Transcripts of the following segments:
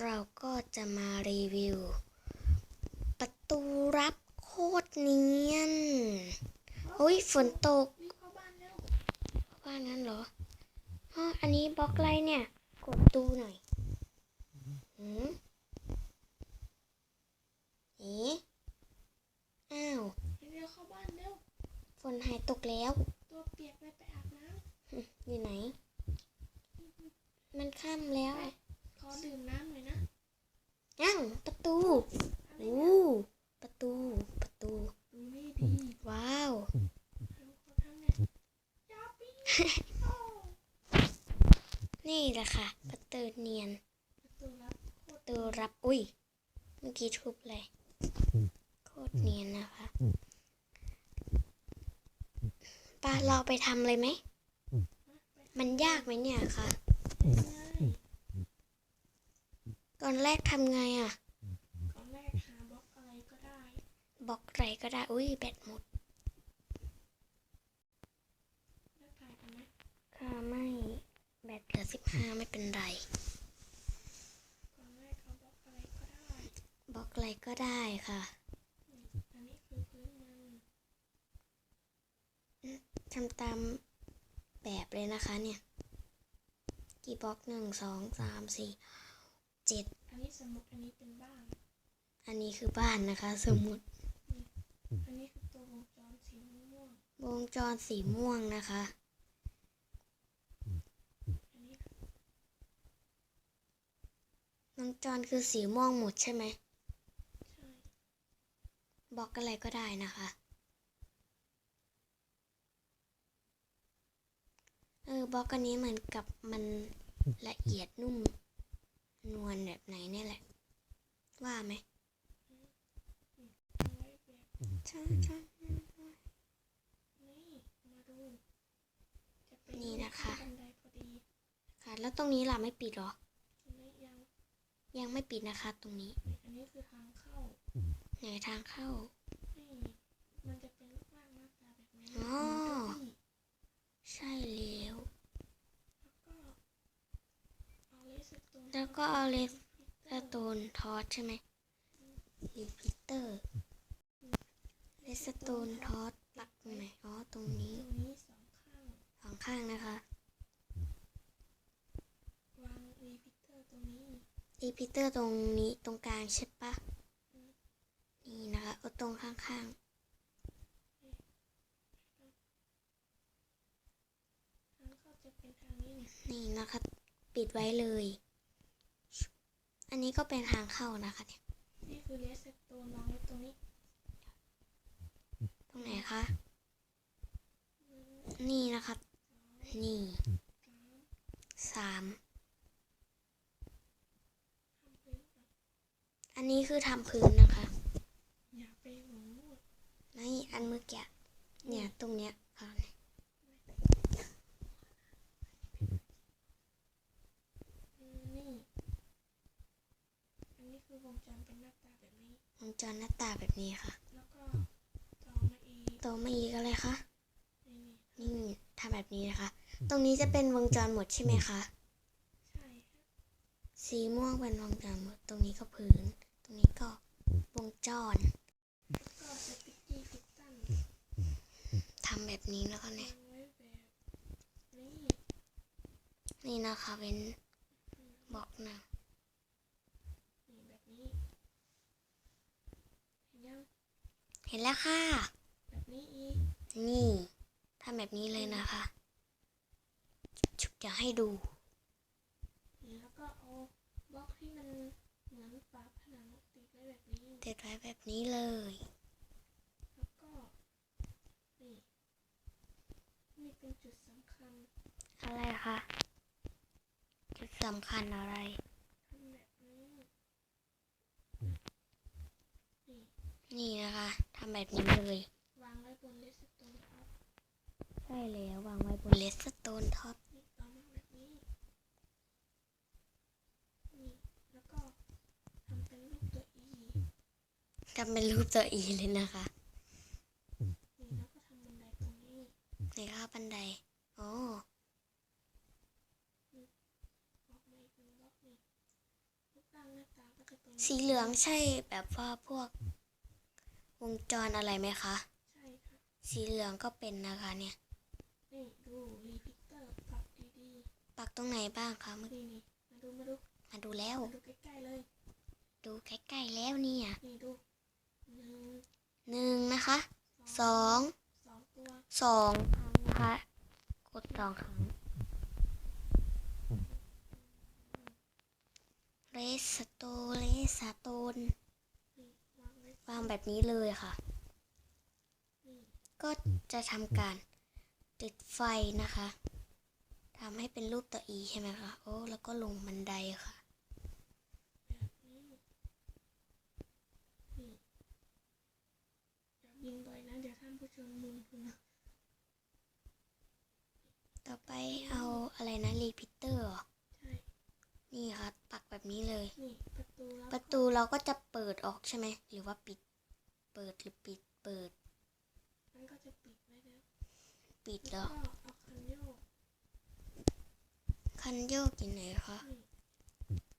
เราก็จะมารีวิว ประตูรับโคตรเนียนเฮ้ยฝนตกรีบเข้าบ้านเร็วว่างั้นเหรออ๋ออันนี้บล็อกอะไรเนี่ย กดดูหน่อยหืมเอ๊ะอ้าวเร็วเข้าบ้านเร็วฝนหายตกแล้ว ตัวเปียกเลยไปอาบน้อยู่ไหน มันค่ำแล้วำขอดื่มน้ำหน่อยนะ อ้าวประตู โอ้ประตู ประตู ว้าว นี่แหละค่ะ ประตูเนียน ประตูรับ อุ้ย เมื่อกี้ทุบเลย โคตรเนียนนะคะป้าเราไปทำเลยไหม มันยากไหมเนี่ยคะง่ายตอนแรกทำไงอะ ตอนแรกหาบล็อกอะไรก็ได้ บล็อกอะไรก็ได้ อุ้ยแบตหมดแล้วถ่ายกันไหมค่ะไม่แบตเหลือสิบห้าไม่เป็นไรตอนแรกเอาบล็อกอะไรก็ได้บล็อกอะไรก็ได้ค่ะอันนี้คือพื้นมันทำตามแบบเลยนะคะเนี่ย กี่บล็อกหนึ่งสองสามสี่เจ็ดอันนี้สมุดอันนี้เป็นบ้าน อันนี้คือบ้านนะคะ สมุด อันนี้คือตัววงจรสีม่วง วงจรสีม่วงนะคะอันนี้วงจรคือสีม่วงหมดใช่ไหมใช่บล็อกอะไรก็ได้นะคะ เออบล็อกอันนี้เหมือนกับมันละเอียดนุ่ม นวลแบบไหนเนี่ยแหละ ว่าไหม ช่ใช่นี่มาดูจะเป็นนี่นะคะค่ะแล้วตรงนี้ล่ะไม่ปิดหรอยังยังไม่ปิดนะคะ ตรงนี้ อันนี้คือทางเข้า ไหนทางเข้า มันจะเป็นรูปร่างหน้าตาแบบนี้อ๋อใช่แล้ว แล้วก็เอาเลสตนแล้วก็เอาเลสโตนทอสใช่ไหมรีพิเตอร์ เลสโตนทอสปักตรงไหนอ๋อตรงนี้ตรงนี้สองข้างสองข้างนะคะวางรีพิเตอร์ตรงนี้รีพิเตอร์ตรงนี้ตรงกลางใช่ปะนี่นะคะเอาตรงข้างทางเข้าจะเป็นทางนี้เนี่ยๆนี่นะคะ ปิดไว้เลย อันนี้ก็เป็นทางเข้านะคะเนี่ย นี่คือเลสโตนวางไว้ตรงนี้ ตรงไหนคะ นี่นะคะนี่สามสามทำพื้นก่อนอันนี้คือทำพื้นนะคะอย่าไปหวงนวดนี่อันเมื่อกี้เนี่ยตรงเนี้ยค่ะอืมนี่อันนี้คือวงจรเป็นหน้าตาแบบนี้วงจรหน้าตาแบบนี้ค่ะ แล้วก็ต่อมาอีก โตมาอีกอะไรคะนี่นี่ทำแบบนี้นะคะ ตรงนี้จะเป็นวงจรหมดใช่ไหมคะใช่ครับสีม่วงเป็นวงจรหมด ตรงนี้ก็พื้น ตรงนี้ก็วงจรแล้วก็สติ๊กกี้ฟิตตันทำแบบนี้แล้วก็เนี่วายงไว้แบบนี้นี่นะคะเป็นบล็อกนะนี่แบบนี้เห็นยังเห็นแล้วค่ะแบบ นี้อีก นี่ทำแบบนี้เลยนะคะชุบจะให้ดูนี่แล้วก็เอาบล็อกที่มันเหมือนฝาผนังติดไว้แบบนี้เด็ดไว้แบบนี้เลย แล้วก็นี่นี่เป็นจุดสำคัญ อะไรคะ จุดสำคัญอะไรทำแบบนี้นี่นี่นะคะทำแบบนี้เลยวางไว้บนเลสโตนครับ ใช่แล้ววางไว้บนเลสโตนท็อปนี่ต่อมาแบบนี้นี่แล้วก็ทำเป็นรูปตัวอีทำเป็นรูปตัวอีเลยนะคะนี่แล้วก็ทำบันไดตรงนี้ในข้าวบันไดโอ้สีเหลืองใช่แบบว่าพวกวงจรอะไรไหมคะ ใช่ค่ะ สีเหลืองก็เป็นนะคะเนี่ย นี่ดูรีพิเตอร์ปรับดีปักตรงไหนบ้างคะเมื่อๆนี่นี่มาดูมาดูมาดูแล้ว มาดูใกล้ๆเลย ดูใกล้ๆแล้วเนี่ยนี่ดูหนึ่งหนึ่งนะคะสองสองตัวสองครั้งนะคะกดสองครั้งเรสโตเรสโตนนี่วางไว้วางแบบนี้เลยค่ะ นี่ก็จะทำการ ติดไฟนะคะทำให้เป็นรูปตัวอีใช่ไหมคะ โอ้ แล้วก็ลงบันไดค่ะแบบนี้นี่อย่ายิงบ่อยนะ เดี๋ยวท่านผู้ชมมุนคุณนะต่อไปเอาอะไรนะรีพิเตอร์ใช่นี่ค่ะปักแบบนี้เลยนี่ประตูแล้วประตูเราก็จะเปิดออกใช่ไหม หรือว่าปิด เปิดหรือปิด เปิด มันก็จะปิดไว้แล้ว ปิดแล้แล้ววก็เอาคันโยกคันโยกอยู่ไหนคะนี่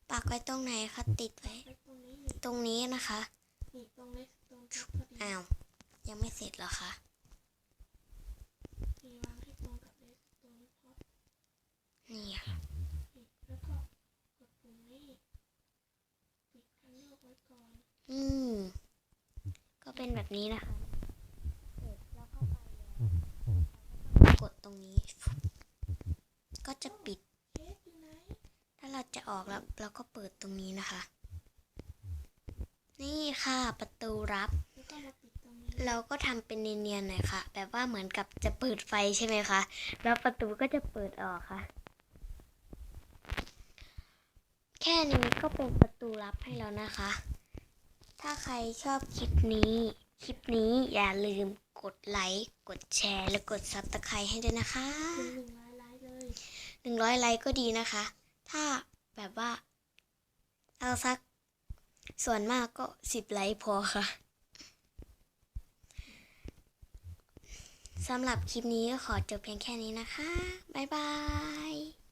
ปักไว้ตรงไหนคะติดไว้ไว้ตรงนี้นี่ตรงนี้นะคะนี่ตรงเลสตรงพอดีอ้าว ยังไม่เสร็จเหรอคะนี่วางให้ตรงกับเลสตรงพอดนี่ค่ะนี่แล้วก็กดปุ่มนี้ปิดคันโยกไว้ก่อนอืม ก็เป็นแบบนี้นะคะเสร็จแล้วเข้าไปแล้วกดตรงนี้ ก็จะปิด ถ้าเราจะออกแล้วเราก็เปิดตรงนี้นะคะ นี่ค่ะประตูรับ เราก็ทำเป็นเนียนๆหน่อยค่ะ แบบว่าเหมือนกับจะเปิดไฟใช่ไหมคะแล้วประตูก็จะเปิดออกค่ะ แค่นี้ก็เป็นประตูลับให้แล้วนะคะ ถ้าใครชอบคลิปนี้คลิปนี้อย่าลืมกดไลค์ กดแชร์ และกดซับสไครต์ให้ด้วยนะคะ หนึ่งร้อยไลค์ก็ดีนะคะ ถ้าแบบว่า เอาสัก ส่วนมากก็สิบไลค์พอค่ะสำหรับคลิปนี้ก็ขอจบเพียงแค่นี้นะคะ บ๊ายบาย